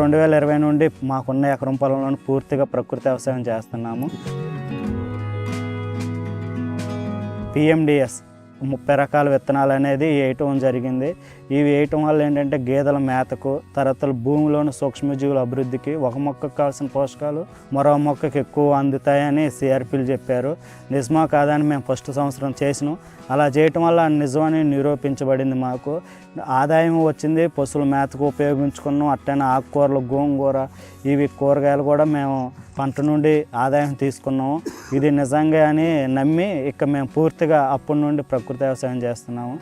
రెండు వేల ఇరవై నుండి మాకున్న ఎకరం పొలంలో పూర్తిగా ప్రకృతి వ్యవసాయం చేస్తున్నాము. పిఎండిఎస్ ముప్పై రకాల విత్తనాలు అనేది వేయటం జరిగింది. ఇవి వేయటం వల్ల ఏంటంటే గేదెల మేతకు తర్వాత భూమిలోని సూక్ష్మజీవుల అభివృద్ధికి ఒక మొక్కకు కావాల్సిన పోషకాలు మరో మొక్కకి ఎక్కువ అందుతాయని సిఆర్పీలు చెప్పారు. నిజమా కాదని మేము ఫస్ట్ సంవత్సరం చేసినాం. అలా చేయటం వల్ల నిజమని నిరూపించబడింది మాకు. ఆదాయం వచ్చింది పశువుల మేతకు ఉపయోగించుకున్నాం. అట్టనే ఆకుకూరలు గోంగూర ఇవి కూరగాయలు కూడా మేము పంట నుండి ఆదాయం తీసుకున్నాము. ఇది నిజంగా అని నమ్మి ఇక మేము పూర్తిగా అప్పటి నుండి ప్రకృతి వ్యవసాయం చేస్తున్నాము.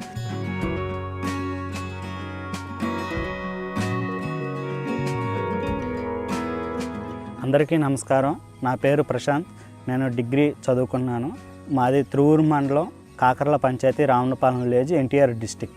అందరికీ నమస్కారం. నా పేరు ప్రశాంత్. నేను డిగ్రీ చదువుకున్నాను. మాది త్రూరు మండలం Kakarla panchayati Ravanapalem village NTR district.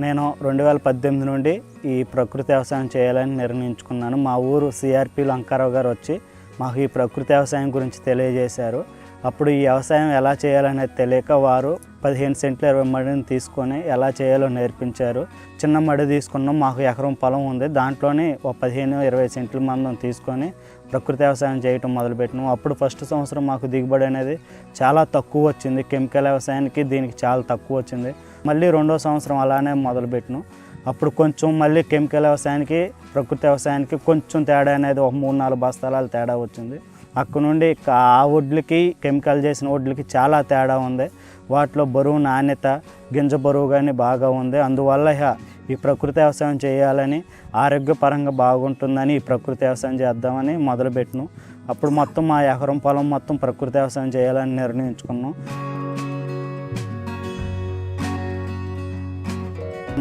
నేను రెండు వేల పద్దెనిమిది నుండి ఈ ప్రకృతి వ్యవసాయం చేయాలని నిర్ణయించుకున్నాను. మా ఊరు సిఆర్పి లంకారావు గారు వచ్చి మాకు ఈ ప్రకృతి వ్యవసాయం గురించి తెలియజేశారు. అప్పుడు ఈ వ్యవసాయం ఎలా చేయాలనేది తెలియక వారు పదిహేను సెంట్లు ఇరవై మడిని తీసుకొని ఎలా చేయాలో నేర్పించారు. చిన్న మడి తీసుకున్నాం. మాకు ఎకరం పొలం ఉంది. దాంట్లోనే ఒక పదిహేను ఇరవై సెంట్ల మందం తీసుకొని ప్రకృతి వ్యవసాయం చేయటం మొదలుపెట్టినాం. అప్పుడు ఫస్ట్ సంవత్సరం మాకు దిగుబడి అనేది చాలా తక్కువ వచ్చింది. కెమికల్ వ్యవసాయానికి దీనికి చాలా తక్కువ వచ్చింది. మళ్ళీ రెండో సంవత్సరం అలానే మొదలుపెట్టినాం. అప్పుడు కొంచెం మళ్ళీ కెమికల్ వ్యవసాయానికి ప్రకృతి వ్యవసాయానికి కొంచెం తేడా అనేది ఒక మూడు నాలుగు బస్తాల తేడా వచ్చింది. అక్కడ నుండి ఆ వడ్లకి కెమికల్ చేసిన వడ్లకి చాలా తేడా ఉంది. వాటిలో బరువు నాణ్యత గింజ బరువు కానీ బాగా ఉంది. అందువల్ల ఈ ప్రకృతి వ్యవసాయం చేయాలని ఆరోగ్యపరంగా బాగుంటుందని ఈ ప్రకృతి వ్యవసాయం చేద్దామని మొదలుపెట్టిను. అప్పుడు మొత్తం మా ఎకరం పొలం మొత్తం ప్రకృతి వ్యవసాయం చేయాలని నిర్ణయించుకున్నాం.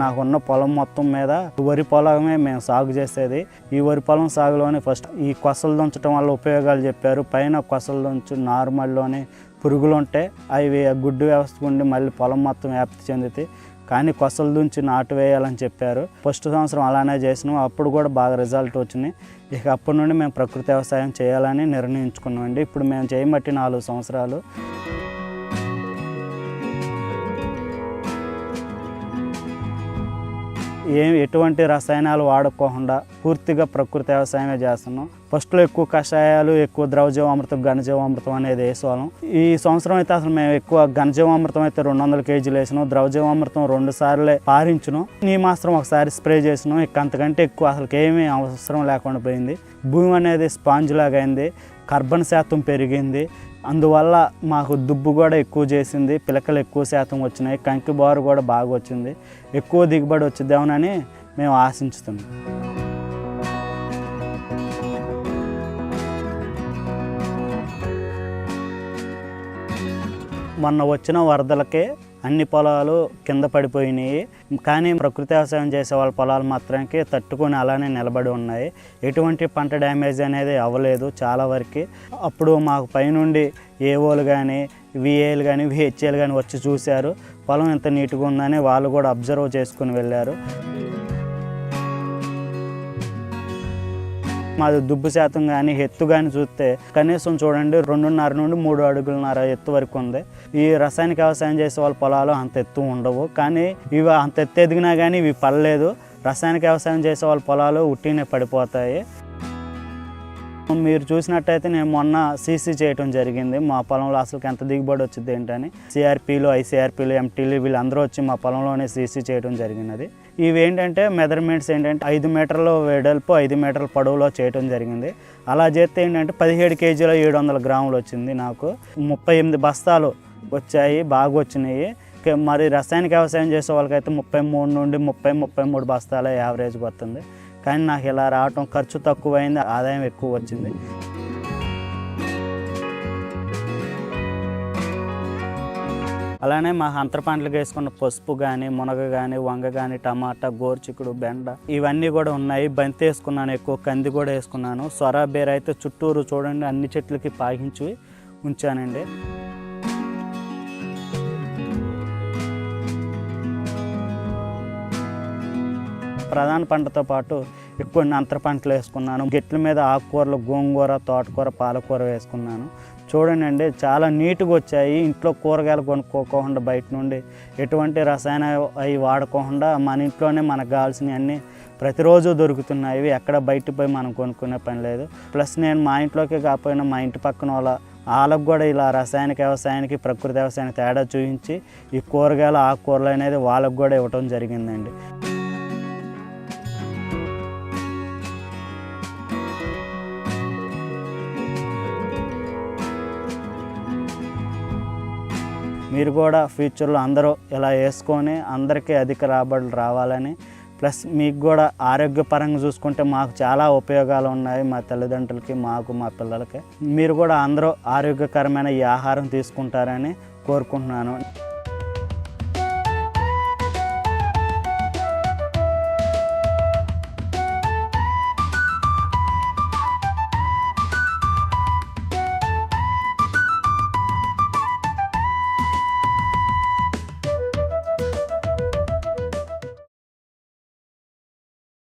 నాకున్న పొలం మొత్తం మీద వరి పొలమే మేము సాగు చేసేది. ఈ వరి పొలం సాగులోనే ఫస్ట్ ఈ కొసలు దంచడం వల్ల ఉపయోగాలు చెప్పారు. పైన కొసలు దంచు నార్మల్లోనే పురుగులు ఉంటే అవి గుడ్డు వ్యవస్థ ఉండి మళ్ళీ పొలం మొత్తం వ్యాప్తి చెందితే కానీ కొసలు దుంచి నాటు వేయాలని చెప్పారు. ఫస్ట్ సంవత్సరం అలానే చేసినాం. అప్పుడు కూడా బాగా రిజల్ట్ వచ్చినాయి ఇక అప్పటి నుండి మేము ప్రకృతి వ్యవసాయం చేయాలని నిర్ణయించుకున్నామండి ఇప్పుడు మేము చేయబట్టి నాలుగు సంవత్సరాలు. ఏం ఎటువంటి రసాయనాలు వాడుకోకుండా పూర్తిగా ప్రకృతి వ్యవసాయమే చేస్తున్నాం. ఫస్ట్లో ఎక్కువ కషాయాలు ఎక్కువ ద్రవజీవామృతం ఘనజీవామృతం అనేది వేసేవాళ్ళం. ఈ సంవత్సరం అయితే అసలు మేము ఎక్కువ ఘనజీవామృతం అయితే రెండు వందల కేజీలు వేసినాం. ద్రవజీవామృతం రెండు సార్లే పారించినాం. మాత్రం ఒకసారి స్ప్రే చేసినాం. ఇక అంతకంటే ఎక్కువ అసలు ఏమీ అవసరం లేకుండా పోయింది. భూమి అనేది స్పాంజ్ లాగా అయింది. కార్బన్ శాతం పెరిగింది. అందువల్ల మాకు దుబ్బు కూడా ఎక్కువ చేసింది. పిలకలు ఎక్కువ శాతం వచ్చినాయి. కంకి బారు కూడా బాగా వచ్చింది. ఎక్కువ దిగుబడి వచ్చిద్దామని మేము ఆశించుతున్నాం. మొన్న వచ్చిన వరదలకే అన్ని పొలాలు కింద పడిపోయినాయి. కానీ ప్రకృతి వ్యవసాయం చేసే వాళ్ళ పొలాలు మాత్రానికి తట్టుకొని అలానే నిలబడి ఉన్నాయి. ఎటువంటి పంట డ్యామేజ్ అనేది అవ్వలేదు చాలా వరకు. అప్పుడు మాకు పైనుండి ఏఓలు కానీ విఏలు కానీ విహెచ్ఏలు కానీ వచ్చి చూశారు. పొలం ఎంత నీట్గా ఉందని వాళ్ళు కూడా అబ్జర్వ్ చేసుకుని వెళ్ళారు. మాది దుబ్బు శాతం కానీ ఎత్తు కానీ చూస్తే కనీసం చూడండి రెండున్నర నుండి మూడు అడుగులున్నర ఎత్తు వరకు ఉంది. ఈ రసాయనిక వ్యవసాయం చేసే వాళ్ళ పొలాలు అంత ఎత్తు ఉండవు. కానీ ఇవి అంత ఎత్తు ఎదిగినా కానీ ఇవి పడలేదు. రసాయనిక వ్యవసాయం చేసే వాళ్ళ పొలాలు ఉట్టినే పడిపోతాయి. మీరు చూసినట్టయితే నేను మొన్న సీసీ చేయటం జరిగింది. మా పొలంలో అసలు ఎంత దిగుబడి వచ్చింది ఏంటని. సిఆర్పీలు ఐసీఆర్పీలు ఎంటీలు వీళ్ళందరూ వచ్చి మా పొలంలోనే సీసీ చేయడం జరిగినది. ఇవి ఏంటంటే మెజర్మెంట్స్ ఏంటంటే ఐదు మీటర్ల వెడల్పు ఐదు మీటర్ల పొడవులో చేయడం జరిగింది. అలా చేస్తే ఏంటంటే పదిహేడు కేజీల ఏడు వందల గ్రాములు వచ్చింది నాకు. ముప్పై ఎనిమిది బస్తాలు వచ్చాయి బాగా వచ్చినాయి. మరి రసాయనిక వ్యవసాయం చేసే వాళ్ళకైతే ముప్పై మూడు నుండి ముప్పై ముప్పై మూడు బస్తాల యావరేజ్ వస్తుంది కానీ నాకు ఇలా రావటం ఖర్చు తక్కువైంది ఆదాయం ఎక్కువ వచ్చింది. అలానే మా అంతర పంటలకు వేసుకున్న పసుపు కానీ మునగ కానీ వంగ కానీ టమాటా గోర్చికుడు బెండ ఇవన్నీ కూడా ఉన్నాయి. బంతి వేసుకున్నాను ఎక్కువ కంది కూడా వేసుకున్నాను. సొర బేర అయితే చుట్టూరు చూడండి అన్ని చెట్లకి పాగించి ఉంచానండి. ప్రధాన పంటతో పాటు ఎక్కువ అంతర పంటలు వేసుకున్నాను. గెట్ల మీద ఆకుకూరలు గోంగూర తోటకూర పాలకూర వేసుకున్నాను. చూడండి చాలా నీట్గా వచ్చాయి. ఇంట్లో కూరగాయలు కొనుక్కోకుండా బయట నుండి ఎటువంటి రసాయన అవి వాడకుండా మన ఇంట్లోనే మనకు కావాల్సినవి అన్నీ ప్రతిరోజు దొరుకుతున్నాయి. ఇవి ఎక్కడ బయట పోయి మనం కొనుక్కునే పని లేదు. ప్లస్ నేను మా ఇంట్లోకి కాకపోయినా మా ఇంటి పక్కన వాళ్ళ వాళ్ళకు కూడా ఇలా రసాయనిక వ్యవసాయానికి ప్రకృతి వ్యవసాయానికి తేడా చూపించి ఈ కూరగాయలు ఆకుకూరలు అనేది వాళ్ళకు కూడా ఇవ్వటం జరిగిందండి. మీరు కూడా ఫ్యూచర్లో అందరూ ఇలా వేసుకొని అందరికీ అధిక రాబడులు రావాలని ప్లస్ మీకు కూడా ఆరోగ్యపరంగా చూసుకుంటే మాకు చాలా ఉపయోగాలు ఉన్నాయి మా తల్లిదండ్రులకి మాకు మా పిల్లలకి. మీరు కూడా అందరూ ఆరోగ్యకరమైన ఈ ఆహారం తీసుకుంటారని కోరుకుంటున్నాను.